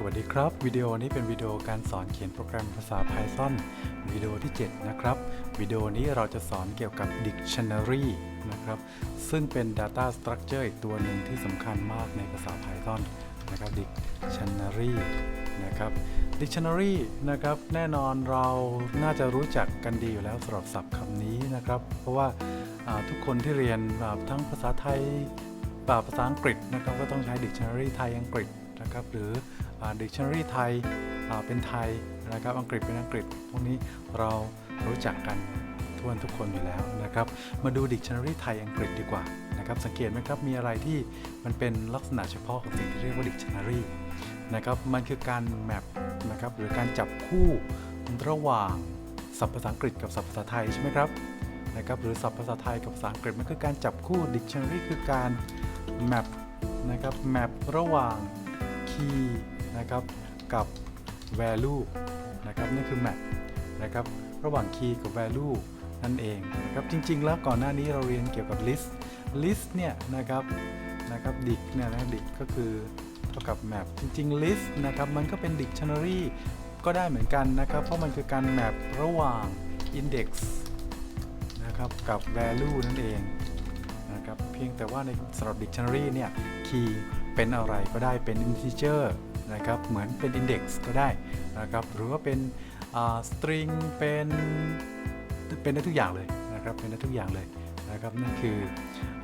สวัสดีครับ วิดีโอนี้เป็นวิดีโอการสอนเขียนโปรแกรมภาษา Python วิดีโอที่ 7 นะครับ วิดีโอนี้เราจะสอนเกี่ยวกับ Dictionary นะครับ ซึ่งเป็น Data Structure อีกตัวหนึ่งที่สำคัญมากในภาษา Python นะครับ Dictionary นะครับ Dictionary นะครับ แน่นอนเราน่าจะรู้จักกันดีอยู่แล้วสำหรับศัพท์คำนี้นะครับ เพราะว่าทุกคนที่เรียนทั้งภาษาไทยป่าภาษาอังกฤษนะครับ ก็ต้องใช้ Dictionary ไทยอังกฤษนะครับ หรือ อ่า Dictionary ไทยเป็นไทยนะครับอังกฤษเป็นอังกฤษ พวกนี้เรารู้จักกันทวนทุกคนอยู่แล้วนะครับ มาดู Dictionary ไทยอังกฤษดีกว่านะครับสังเกตไหมครับมีอะไรที่มันเป็นลักษณะเฉพาะของสิ่งที่เรียกว่า Dictionary นะครับมันคือการแมปนะครับหรือการจับคู่ระหว่างศัพท์ภาษาอังกฤษกับศัพท์ภาษาไทยใช่ไหมครับนะครับหรือศัพท์ภาษาไทยกับภาษาอังกฤษมันคือการจับคู่ Dictionary คือการแมปนะครับแมประหว่าง key นะครับกับ value นะครับนั่นคือ map นะครับระหว่าง key กับ value นั่นเองนะครับจริง ๆ แล้วก่อนหน้านี้เราเรียนเกี่ยวกับ list list เนี่ยนะครับนะครับ dic เนี่ยนะ dic ก็คือเท่ากับ map จริง ๆ list นะครับมันก็เป็น dictionary ก็ได้เหมือนกันนะครับ เพราะมันคือการ map ระหว่าง index นะครับกับ value นั่นเองนะครับเพียงแต่ว่าในสำหรับ dictionary เนี่ย key เป็นอะไรก็ได้เป็น integer นะครับเหมือนเป็น index ก็ได้นะครับหรือว่าเป็นอ่า string เป็นเป็นได้ทุกอย่างเลยนะครับเป็นได้ทุกอย่างเลยนะครับนั่นคือ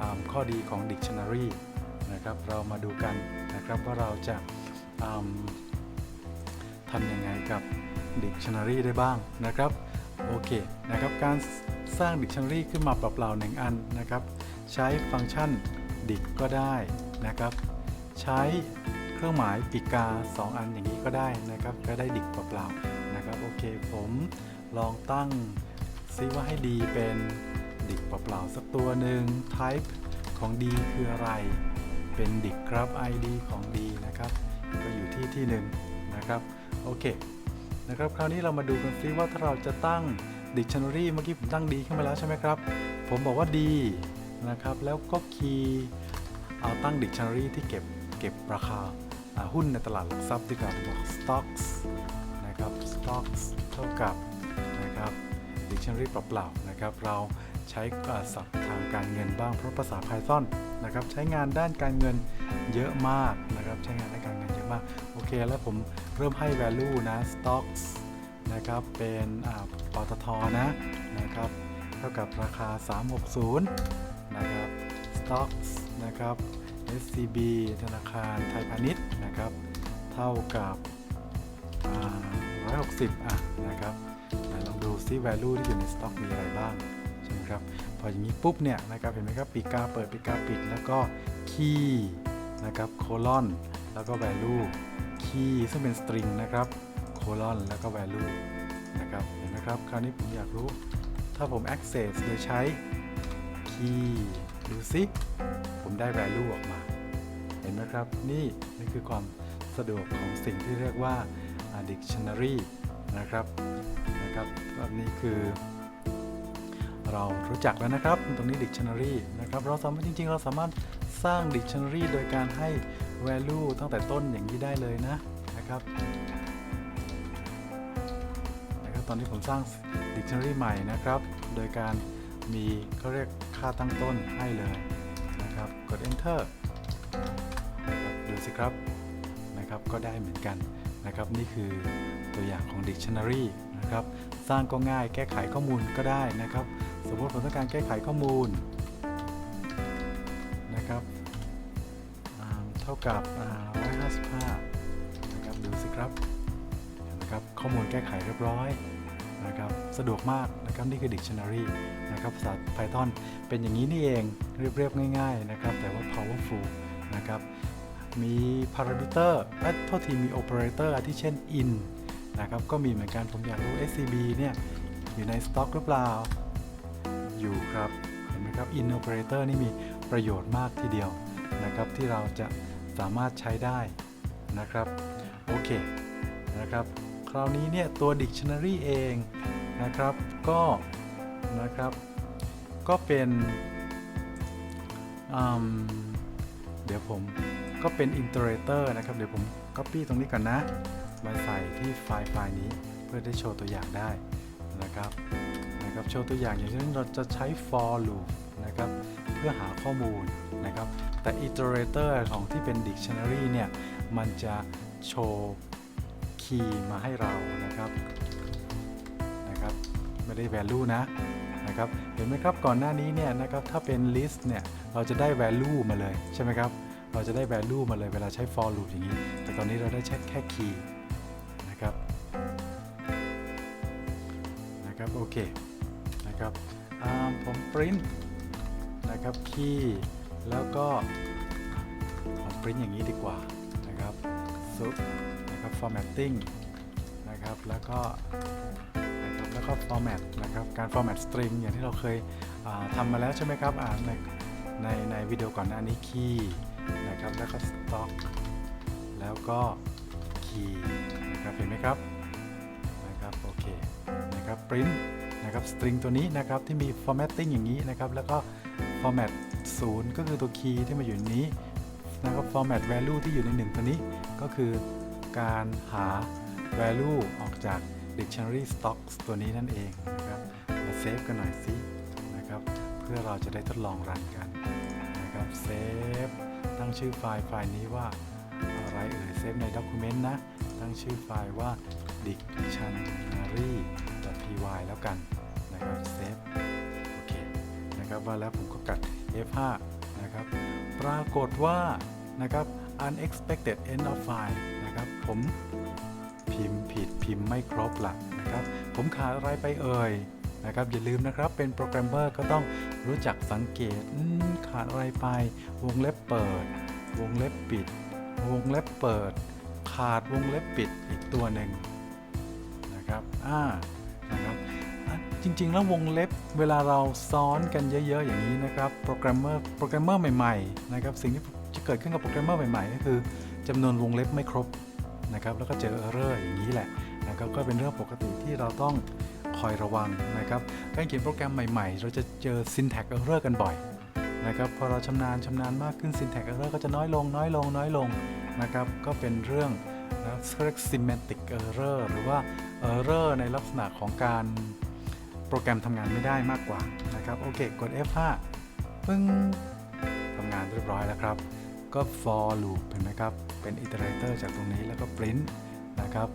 อข้อดีของ dictionary นะครับเรามาดูกันนะครับว่าเราจะทำยังไงกับ dictionary ได้บ้างนะครับโอเคนะครับการสร้าง dictionary ขึ้นมาเปล่าๆหนึ่งอันนะครับ ใช้ฟังก์ชัน dic ก็ได้นะครับ ใช้ รื่องหมายปีกา 2 อันอย่างนี้ก็ได้นะครับก็ได้ dic เปล่าๆนะครับโอเคผมลองตั้งซิว่าให้ดีเป็น dic เปล่าๆสักตัวหนึ่ง type ของ d คืออะไร เป็น dic ครับ id ของ d นะครับก็อยู่ที่ที่หนึ่งนะครับโอเคนะครับคราวนี้เรามาดูกันซิว่าถ้าเราจะตั้ง dictionary เมื่อกี้ผมตั้ง d ขึ้นมาแล้วใช่ไหมครับ ผมบอกว่า d นะครับแล้วก็คีย์เอาตั้ง dictionary ที่เก็บเก็บราคา หุ้นในตลาดหลักทรัพย์ดีกว่าบอก stocks นะครับ stocks เท่ากับนะครับ dictionary เปล่าๆนะครับ เราใช้ศัพท์ทางการเงินบ้างเพราะภาษา Python นะครับใช้งานด้านการเงินเยอะมากนะครับใช้งานด้านการเงินเยอะมาก โอเค แล้วผมเริ่มให้ value นะ stocks นะครับเป็นอ่าปตทนะนะครับเท่ากับราคา 360 นะครับ Stocks นะครับ SCB ธนาคารไทยพาณิชย์นะครับ เท่ากับ160อะนะครับลองดูซิ value ที่อยู่ใน stock มีอะไรบ้างใช่ไหมครับ พออย่างนี้ปุ๊บเนี่ยนะครับ เห็นไหมครับ ปีกาเปิดปีกาปิด แล้วก็ key นะครับ colon แล้วก็ value key ซึ่งเป็น string นะครับ colon แล้วก็ value นะครับ เห็นไหมครับ คราวนี้ผมอยากรู้ ถ้าผม access โดยใช้ key ดูซิ ได้ value ออกมา เห็นไหมครับ นี่นี่คือความสะดวกของสิ่งที่เรียกว่า dictionary นะครับนะครับแบบนี้คือเรารู้จักแล้วนะครับ ตรงนี้ dictionary นะครับ เราสามารถจริง ๆ เราสามารถสร้าง dictionary โดยการให้ value ตั้งแต่ต้นอย่างนี้ได้เลยนะนะครับนะครับ ตอนนี้ผมสร้าง dictionary ใหม่นะครับ โดยการมีเขาเรียกค่าตั้งต้นให้เลย นะครับ กด enter นะครับดูสิครับนะครับก็ได้เหมือนกันนะครับ นี่คือตัวอย่างของ dictionary นะครับ สร้างก็ง่ายแก้ไขข้อมูลก็ได้นะครับ สมมติผมต้องการแก้ไขข้อมูลนะครับเท่ากับอ่า155นะครับดูสิครับนะครับ ข้อมูลแก้ไขเรียบร้อย นะครับสะดวกมากนะครับนี่คือ dictionary นะครับภาษา Python เป็นอย่างนี้นี่เองเรียบๆง่ายๆนะครับแต่ว่า powerful นะครับมี parameter เอ้โทษทีมี operator อาทิเช่น in นะครับก็มีเหมือนกันผมอยากรู้ scb เนี่ยอยู่ใน stock หรือเปล่า อยู่ครับเห็นไหมครับ in operator นี่มีประโยชน์มากทีเดียวนะครับที่เราจะสามารถใช้ได้นะครับ โอเคนะครับ ราวนี้เนี่ยตัว dictionary เองนะครับก็นะครับก็เป็นอืมเดี๋ยวผมก็เป็น iterator นะครับ เดี๋ยวผม Copy ตรงนี้ก่อนนะ มาใส่ที่ไฟล์ไฟล์นี้เพื่อได้โชว์ตัวอย่างได้นะครับนะครับโชว์ตัวอย่างอย่างเช่นเราจะใช้ for loop นะครับเพื่อหาข้อมูลนะครับแต่ iterator ของที่เป็น dictionary เนี่ย มันจะโชว์ คีย์มาให้เรานะครับนะครับ ไม่ได้ value นะนะครับเห็นไหมครับก่อนหน้านี้เนี่ยนะครับถ้าเป็น list เนี่ยเราจะได้ value มาเลยใช่ไหมครับเราจะได้ value มาเลยเวลาใช้ for loop อย่างนี้ แต่ตอนนี้เราได้ใช้แค่ key นะครับนะครับโอเคนะครับผม print นะครับ key แล้วก็ผม print อย่างนี้ดีกว่านะครับ so formatting นะครับแล้วก็นะครับแล้วก็ format นะครับการ format string อย่างที่เราเคยทำมาแล้วใช่ไหมครับอ่าในในในวิดีโอก่อนหน้านี้ key นะครับแล้วก็ stock แล้วก็ key นะครับเห็นไหมครับนะครับโอเคนะครับ print นะครับ string ตัวนี้นะครับที่มี formatting อย่างนี้นะครับแล้วก็ format 0 ก็คือตัว key ที่มาอยู่นนี้นะครับ format value ที่อยู่ใน 1 ตัวนี้ก็คือ การหา value ออกจาก dictionary stocks ตัวนี้นั่นเองนะครับมาเซฟกันหน่อยสินะครับ เพื่อเราจะได้ทดลองรันกันนะครับเซฟตั้งชื่อไฟล์ไฟล์นี้ว่าอะไรเอ่ยเซฟใน document นะ ตั้งชื่อไฟล์ว่า dictionary.py แล้วกันนะครับเซฟโอเคนะครับว่าแล้วผมก็กัด F5 นะครับ ปรากฏว่านะครับ unexpected end of file นะครับ ผมพิมพ์ผิดพิมพ์ไม่ครบละนะครับ ผมขาดอะไรไปเอ่ยนะครับอย่าลืมนะครับเป็นโปรแกรมเมอร์ก็ต้องรู้จักสังเกตขาดอะไรไป วงเล็บเปิด วงเล็บปิด วงเล็บเปิด ขาดวงเล็บปิดอีกตัวหนึ่งนะครับอ่านะครับจริง ๆ แล้ววงเล็บเวลาเราซ้อนกันเยอะ ๆ อย่างนี้นะครับโปรแกรมเมอร์โปรแกรมเมอร์ใหม่ๆนะครับสิ่งที่จะเกิดขึ้นกับโปรแกรมเมอร์ใหม่ๆก็คือ จำนวนวงเล็บไม่ครบนะครับแล้วก็เจอ error อย่างนี้แหละนะครับก็เป็นเรื่องปกติที่เราต้องคอยระวังนะครับการเขียนโปรแกรมใหม่ๆ เราจะเจอ syntax error กันบ่อยนะครับพอเราชำนาญชำนาญมากขึ้น syntax error ก็จะน้อยลงน้อยลงน้อยลงนะครับก็เป็นเรื่องนะเรียก semantic error หรือว่า error ในลักษณะของการโปรแกรมทำงานไม่ได้มากกว่านะครับโอเคกด F5 ปึ้งทำงานเรียบร้อยแล้วครับ ก็ for loop เห็นไหมครับ เป็น iterator จากตรงนี้แล้วก็ print นะครับ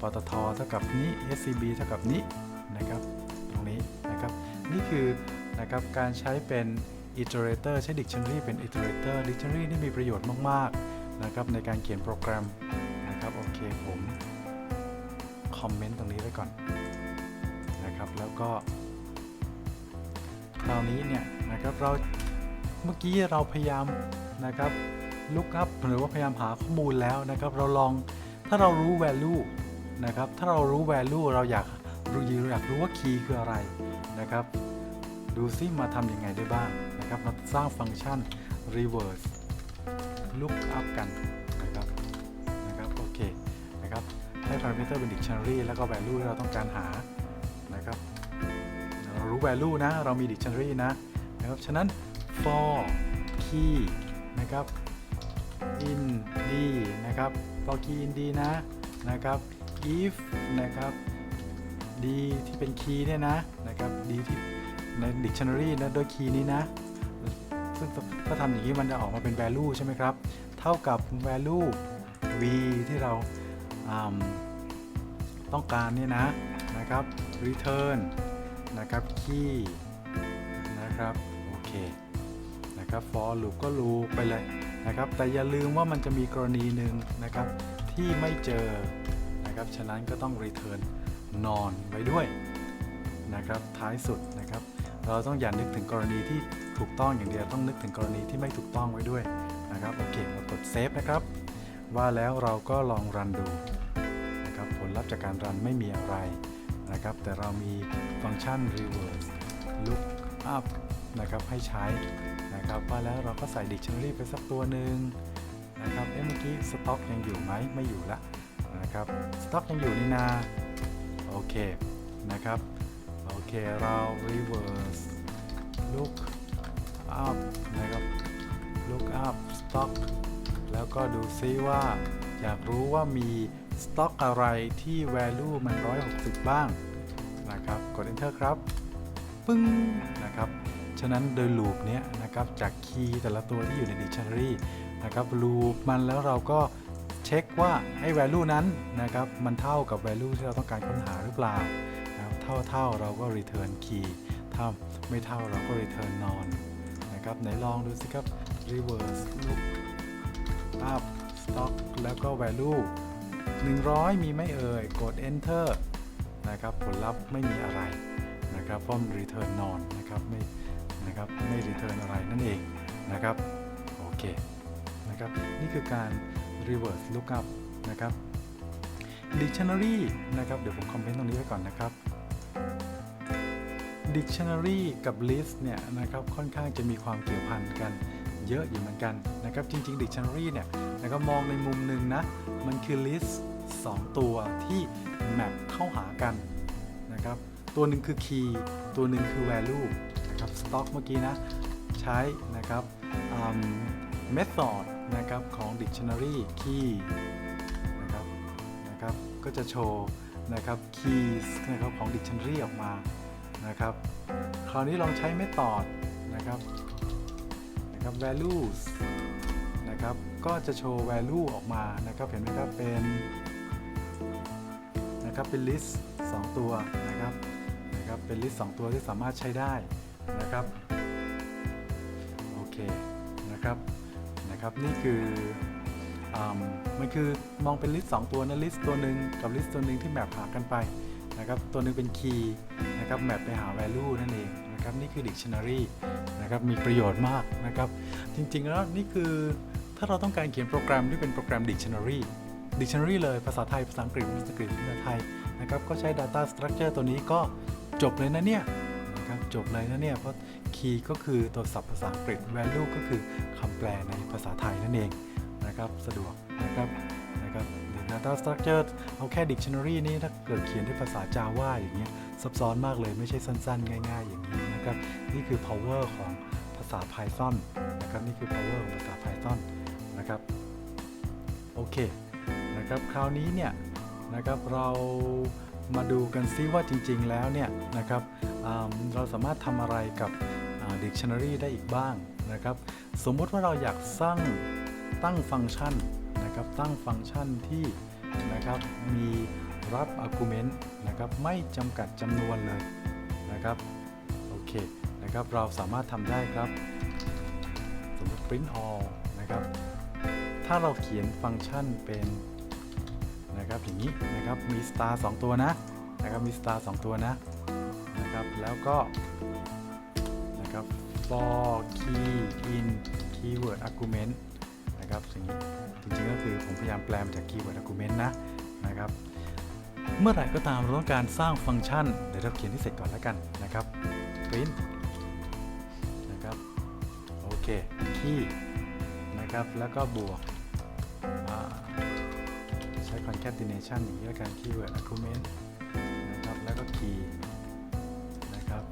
ปตทเท่ากับนี้ scb เท่ากับนี้นะครับตรงนี้นะครับนี่คือนะครับการใช้เป็น iterator ใช้ dictionary เป็น iterator dictionary นี่มีประโยชน์มากๆนะครับในการเขียนโปรแกรมนะครับโอเคผมคอมเมนต์ตรงนี้ไว้ก่อนนะครับแล้วก็คราวนี้เนี่ยนะครับเราเมื่อกี้เราพยายาม นะครับ look up หรือว่าพยายามหาข้อมูลแล้วนะครับเราลองถ้าเรารู้ value นะครับถ้าเรารู้ value เราอยากรู้อยากรู้ว่า key คืออะไรนะครับดูซิมาทำยังไงได้บ้างนะครับมาสร้างฟังก์ชัน reverse look up กันนะครับนะครับโอเคนะครับให้ parameter เป็น dictionary แล้วก็ value ที่เราต้องการหานะครับเรารู้ value นะ เรามี dictionary นะนะครับฉะนั้น for key นะครับ in d นะครับ for key in d นะนะครับ if นะครับ d ที่เป็น key เนี่ยนะนะครับ d ที่ใน dictionary นะโดย key นี้นะซึ่งถ้าทำอย่างนี้มันจะออกมาเป็น value ใช่ไหมครับ เท่ากับ value v ที่เราต้องการเนี่ยนะนะครับ return นะครับ key นะครับ โอเค นะครับ for loop ก็ loop ไปเลยนะครับ แต่อย่าลืมว่ามันจะมีกรณีหนึ่งนะครับ ที่ไม่เจอนะครับ ฉะนั้นก็ต้อง return non ไว้ด้วยนะครับ ท้ายสุดนะครับ เราต้องอย่านึกถึงกรณีที่ถูกต้องอย่างเดียว ต้องนึกถึงกรณีที่ไม่ถูกต้องไว้ด้วยนะครับ โอเค เรากด save นะครับ ว่าแล้วเราก็ลองรันดูนะครับ ผลลัพธ์จากการรันไม่มีอะไรนะครับ แต่เรามีฟังก์ชัน reverse look up นะครับให้ใช้นะครับว่าแล้วเราก็ใส่ dictionary ไปสักตัวหนึ่งนะครับเอ๊ะเมื่อกี้ stock ยังอยู่ไหมไม่อยู่ละนะครับ stock ยังอยู่นี่นาโอเคนะครับโอเคเรา reverse look up นะครับ look up stock แล้วก็ดูซิว่าอยากรู้ว่ามีสต็อกอะไรที่ value มัน 160 บ้างนะครับ กด enter ครับ ปึ้งนะครับ ฉะนั้นโดย loop เนี้ยนะครับจากคีย์แต่ละตัวที่อยู่ใน dictionary นะครับ loop มันแล้วเราก็เช็คว่าไอ้ value นั้นนะครับมันเท่ากับ value ที่เราต้องการค้นหาหรือเปล่านะครับเท่าเท่าเราก็ return key ถ้าไม่เท่าเราก็ return non นะครับไหนลองดูสิครับ reverse look up stock แล้วก็ value 100 มีไหม่เอ่ย กด enter นะครับผลลัพธ์ไม่มีอะไรนะครับเพราะมัน return non นะครับไม่ นะครับไม่ return อะไรนั่นเองนะครับโอเคนะครับนี่คือการ reverse lookup นะครับ dictionary นะครับเดี๋ยวผมคอมเมนต์ตรงนี้ไว้ก่อนนะครับ dictionary กับ list เนี่ยนะครับค่อนข้างจะมีความเกี่ยวพันกันเยอะอยู่เหมือนกันนะครับจริงๆ dictionary เนี่ยนะครับมองในมุมหนึ่งนะ มันคือ list 2 ตัวที่ map เข้าหากันนะครับตัวหนึ่งคือ key ตัวหนึ่งคือ value นะครับ stock เมื่อกี้นะ ใช้นะครับอืม method นะครับของ dictionary key นะครับนะครับก็จะโชว์นะครับ keys นะครับของ dictionary ออกมานะครับ คราวนี้ลองใช้ method นะครับนะครับ values นะครับก็จะโชว์ value ออกมานะครับเห็นไหมครับเป็นนะครับเป็น list 2 ตัวนะครับนะครับเป็น list 2 ตัวที่สามารถใช้ได้ นะครับ โอเคนะครับนะครับนี่คืออมมันคือมองเป็นลิสต์2ตัวนะลิสต์ตัวหนึ่งกับลิสต์ตัวหนึ่งที่แมปหากันไปนะครับตัวหนึ่งเป็นคีย์นะครับแมปไปหา value นั่นเองนะครับนี่คือ dictionary นะครับมีประโยชน์มากนะครับ จริงๆแล้วนี่คือถ้าเราต้องการเขียนโปรแกรมที่เป็นโปรแกรม dictionary dictionary เลยภาษาไทย ภาษาอังกฤษภาษาอังกฤษภาษาไทยนะครับก็ใช้ data structure ตัวนี้ก็จบเลยนะเนี่ย นะครับ จบเลยนะเนี่ย เพราะ key ก็คือตัวศัพท์ภาษาอังกฤษ value ก็คือคำแปลในภาษาไทยนั่นเองนะครับ สะดวกนะครับนะครับ data structure เอาแค่ dictionary นี่ถ้าเกิดเขียนด้วยภาษา Java อย่างเงี้ยซับซ้อนมากเลยไม่ใช่สั้น ๆ ง่าย ๆ อย่างนี้นะครับ นี่คือ power ของภาษา Python นะครับ นี่คือ power ของภาษา Python นะครับโอเคนะครับคราวนี้เนี่ยนะครับเรา มาดูกันซิว่าจริง ๆ แล้วเนี่ยนะครับเราสามารถทำอะไรกับ dictionary ได้อีกบ้างนะครับ สมมุติว่าเราอยากสร้างตั้งฟังก์ชันนะครับ ตั้งฟังก์ชันที่นะครับมีรับ argument นะครับไม่จำกัดจำนวนเลยนะครับโอเคนะครับเราสามารถทำได้ครับ สมมติ print all นะครับ ถ้าเราเขียนฟังก์ชันเป็น นะครับอย่างนี้นะครับมี star 2ตัวนะนะครับมี star 2ตัวนะนะครับแล้วก็นะครับ for key in keyword argument นะครับอย่งนี้จริงๆก็คือผมพยายามแปลมาจาก keyword argument นะนะครับเมื่อไหร่ก็ตามเราต้องการสร้างฟังก์ชันเดี๋ยวเราเขียนที่เสร็จก่อนแล้วกันนะครับ print นะครับโอเค key นะครับแล้วก็บวก ช้ concatenation อย่างนี้แล้วกัน keyword argument นะครับ แล้วก็ key นะครับ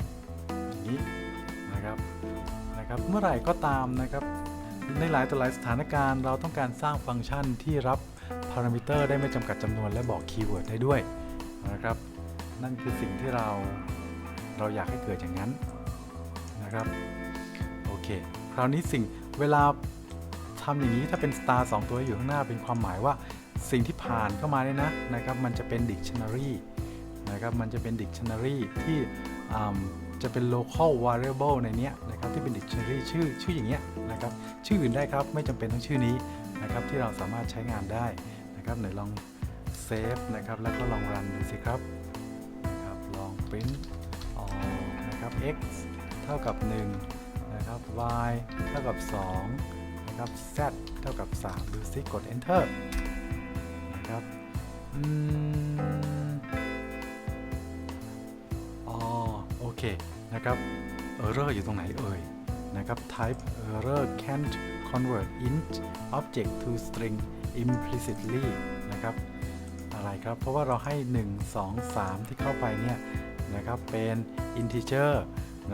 อย่างนี้นะครับนะครับเมื่อไหร่ก็ตามนะครับ ในหลายต่อหลายสถานการณ์เราต้องการสร้างฟังก์ชันที่รับพารามิเตอร์ได้ไม่จำกัดจำนวนและบอกคีย์เวิร์ดได้ด้วยนะครับ นั่นคือสิ่งที่เราเราอยากให้เกิดอย่างนั้นนะครับโอเคคราวนี้สิ่งเวลาทำอย่างนี้ถ้าเป็น star 2ตัวอยู่ข้างหน้าเป็นความหมายว่า สิ่งที่ผ่านเข้ามาเนี่ยนะนะครับมันจะเป็น dictionary นะครับมันจะเป็น dictionary ที่จะเป็น local variable ในเนี้ยนะครับที่เป็น dictionary ชื่อชื่ออย่างเงี้ยนะครับชื่ออื่นได้ครับไม่จำเป็นต้องชื่อนี้นะครับที่เราสามารถใช้งานได้นะครับไหนลองเซฟนะครับแล้วก็ลองรันดูสิครับนะครับลอง print all นะครับ x เท่ากับ 1 นะครับ y เท่ากับ2นะครับ z เท่ากับ 3 ดูสิกด enter ครับอืมอ๋อโอเคนะครับ error อยู่ตรงไหนเอ่ยนะครับ type error can't convert int object to string implicitly นะครับ อะไรครับ เพราะว่าเราให้ 1 2 3 ที่เข้าไปเนี่ยนะครับเป็น integer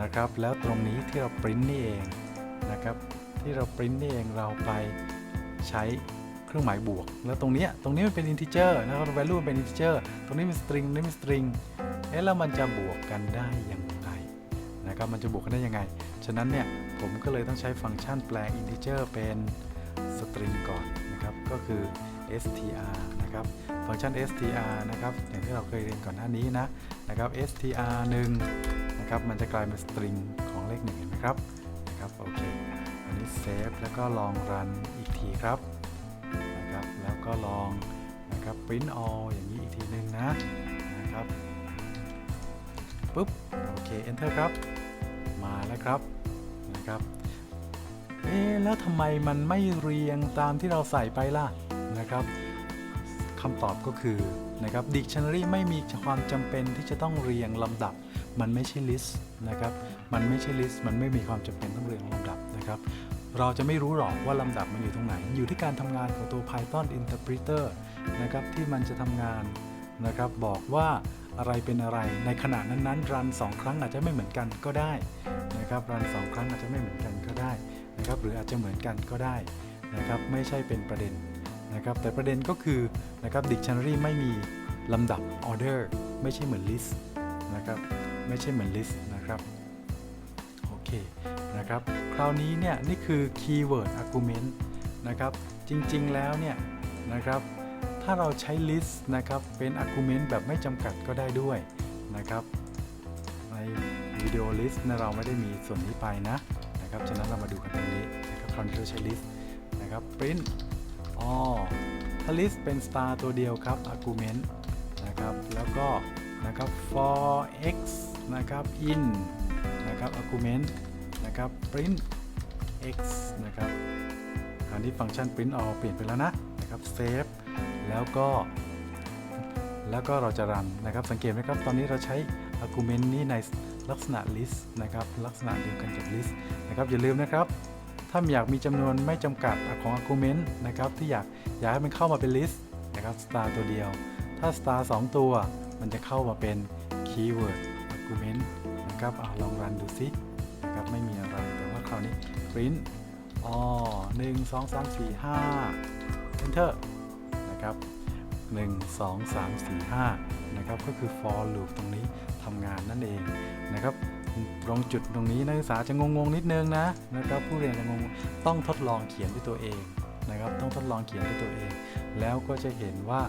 นะครับ แล้วตรงนี้ที่เรา print นี่เองนะครับ ที่เรา print นี่เองเราไปใช้ รื่องหมายบวก แล้วตรงนี้ตรงนี้มันเป็น integer นะครับ value มันเป็น integer ตรงนี้เป็น string ตรงนี้เป็น string เอ๊ะแล้วมันจะบวกกันได้ยังไงนะครับมันจะบวกกันได้ยังไง ฉะนั้นเนี่ยผมก็เลยต้องใช้ฟังก์ชันแปลง integer เป็น string ก่อนนะครับก็คือ str นะครับฟังก์ชัน str นะครับอย่างที่เราเคยเรียนก่อนหน้านี้นะนะครับ str 1นะครับมันจะกลายเป็น string ของเลขหนึ่งเห็นไหมครับนะครับโอเคอันนี้เซฟแล้วก็ลองรันอีกทีครับ ก็ลองนะครับ print all อย่างนี้อีกทีหนึ่งนะนะครับปุ๊บโอเค enter ครับ มาแล้วครับนะครับเอ๊แล้วทำไมมันไม่เรียงตามที่เราใส่ไปล่ะนะครับคำตอบก็คือนะครับ dictionary ไม่มีความจำเป็นที่จะต้องเรียงลำดับ มันไม่ใช่ list นะครับ มันไม่ใช่ list มันไม่มีความจำเป็นต้องเรียงลำดับนะครับ เราจะไม่รู้หรอกว่าลำดับมันอยู่ตรงไหน อยู่ที่การทำงานของตัว Python Interpreter นะครับที่มันจะทำงานนะครับบอกว่าอะไรเป็นอะไรในขณะนั้นๆรัน 2 ครั้งอาจจะไม่เหมือนกันก็ได้นะครับรัน 2 ครั้งอาจจะไม่เหมือนกันก็ได้นะครับหรืออาจจะเหมือนกันก็ได้นะครับไม่ใช่เป็นประเด็นนะครับแต่ประเด็นก็คือนะครับ Dictionary ไม่มีลำดับ order ไม่ใช่เหมือน list นะครับไม่ใช่เหมือน list นะครับโอเค นะครับ คราวนี้เนี่ยนี่คือ keyword argument นะครับ จริงๆแล้วเนี่ยนะครับ ถ้าเราใช้ list นะครับ เป็น argument แบบไม่จำกัดก็ได้ด้วยนะครับ ในวิดีโอ list นะเราไม่ได้มีส่วนนี้ไปนะนะครับ ฉะนั้นเรามาดูกันตรงนี้นะครับคราวนี้เราใช้ list นะครับ print อ๋อถ้า list เป็น star ตัวเดียวครับ argument นะครับ แล้วก็นะครับ for x นะครับ in นะครับ argument นะครับ print x นะครับคราวนี้ฟังก์ชัน print all เปลี่ยนไปแล้วนะนะครับ save แล้วก็แล้วก็เราจะรันนะครับ สังเกตไหมครับ ตอนนี้เราใช้ argument นี้ในลักษณะ list นะครับ ลักษณะเดียวกันกับ list นะครับ อย่าลืมนะครับ ถ้าอยากมีจำนวนไม่จำกัดของ argument นะครับ ที่อยากอยากให้มันเข้ามาเป็น list นะครับ star ตัวเดียว ถ้า star 2 ตัว มันจะเข้ามาเป็น keyword argument นะครับอลองรันดูซิ ไม่มีอะไร แต่ว่าคราวนี้ print อ๋อหนึ่งสองสามสี่ห้า enter นะครับ 1 2 3 4 5 นะครับ ก็คือ for loop ตรงนี้ทำงานนั่นเองนะครับตรงจุดตรงนี้นักศึกษาจะงงๆนิดนึงนะนะครับ ผู้เรียนจะงงต้องทดลองเขียนด้วยตัวเองนะครับ ต้องทดลองเขียนด้วยตัวเอง แล้วก็จะเห็นว่า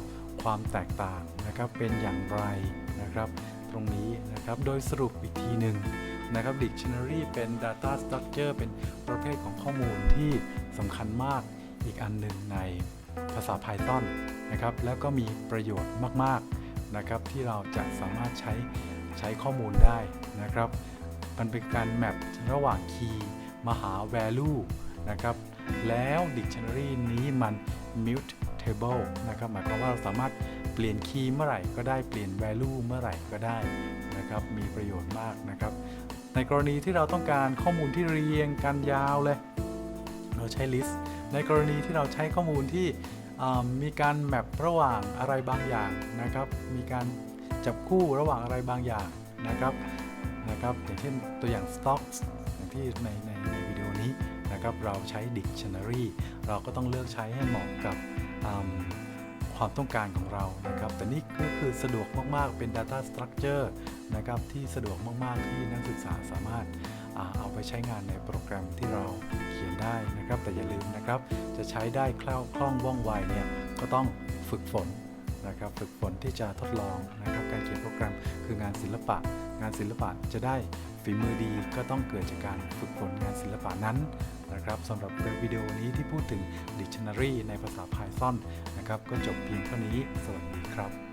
ความแตกต่างนะครับเป็นอย่างไรนะครับ ตรงนี้นะครับโดยสรุปอีกทีหนึ่ง นะครับ dictionary เป็น data structure เป็นประเภทของข้อมูลที่สำคัญมากอีกอันหนึ่งในภาษา Python นะครับ แล้วก็มีประโยชน์มากๆนะครับ ที่เราจะสามารถใช้ใช้ข้อมูลได้นะครับ มันเป็นการแมประหว่าง key มาหา value นะครับ แล้ว dictionary นี้มัน mutable นะครับ หมายความว่าเราสามารถเปลี่ยน key เมื่อไหร่ก็ได้เปลี่ยน value เมื่อไหร่ก็ได้นะครับ มีประโยชน์มากนะครับ ในกรณีที่เราต้องการข้อมูลที่เรียงกันยาวเลย เราใช้ list ในกรณีที่เราใช้ข้อมูลที่มีการแมประหว่างอะไรบางอย่างนะครับ มีการจับคู่ระหว่างอะไรบางอย่างนะครับนะครับ อย่างเช่นตัวอย่าง stocks อย่างที่ในในในวิดีโอนี้นะครับ เราใช้ dictionary เราก็ต้องเลือกใช้ให้เหมาะกับ ความต้องการของเรานะครับ แต่นี่ก็คือสะดวกมากๆเป็น data structure นะครับที่สะดวกมากๆที่นักศึกษาสามารถเอาไปใช้งานในโปรแกรมที่เราเขียนได้นะครับ แต่อย่าลืมนะครับ จะใช้ได้คล่องคล่องว่องไวเนี่ยก็ต้องฝึกฝนนะครับ ฝึกฝนที่จะทดลองนะครับ การเขียนโปรแกรมคืองานศิลปะ งานศิลปะจะได้ ฝีมือดีก็ต้องเกิดจากการฝึกฝนงานศิลปะนั้นนะครับสำหรับวิดีโอนี้ที่พูดถึง Dictionary ในภาษา Python นะครับ ก็จบเพียงเท่านี้ สวัสดีครับ